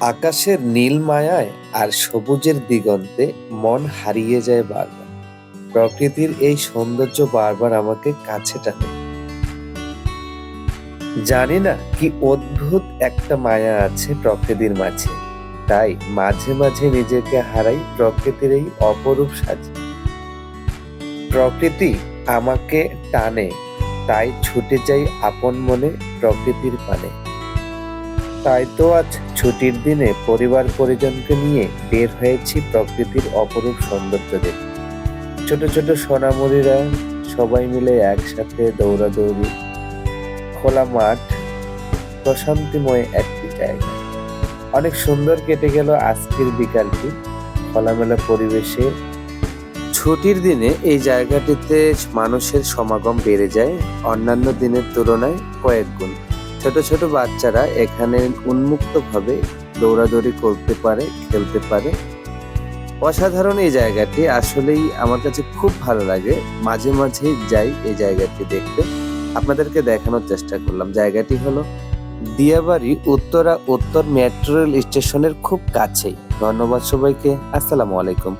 আকাশের নীল মায়ায় আর সবুজের দিগন্তে মন হারিয়ে যায় বারবার। প্রকৃতির এই সৌন্দর্য বারবার আমাকে কাছে টানে। জানি না কি অদ্ভুত একটা মায়া আছে প্রকৃতির মাঝে, তাই মাঝে মাঝে নিজেকে হারাই প্রকৃতির এই অপরূপ সাজে। প্রকৃতি আমাকে টানে, তাই ছুটে যাই আপন মনে প্রকৃতির পানে। তাই তো আজ ছুটির দিনে পরিবার পরিজনকে নিয়ে বের হয়েছি প্রকৃতির অপরূপ সৌন্দর্য দেখতে ছোট ছোট সোনামণিরা সবাই মিলে একসাথে দৌড়াদৌড়ি, খোলা মাঠ, প্রশান্তিময় একটি জায়গা। অনেক সুন্দর কেটে গেল আজকের বিকালটি। খোলামেলা পরিবেশে ছুটির দিনে এই জায়গাটিতে মানুষের সমাগম বেড়ে যায়। অন্যান্য দিনের তুলনায় কয়েক গুণ। ছোট ছোট বাচ্চারা এখানে উন্মুক্তভাবে দৌড়াদৌড়ি করতে পারে, খেলতে পারে। অসাধারণ এই জায়গাটি। আসলেই আমার কাছে খুব ভালো লাগে। মাঝে মাঝে যাই এই জায়গাটি দেখতে। আপনাদেরকে দেখানোর চেষ্টা করলাম। জায়গাটি হলো দিয়াবাড়ি উত্তরা উত্তর মেট্রো রেল স্টেশনের খুব কাছেই। ধন্যবাদ সবাইকে। আসসালামু আলাইকুম।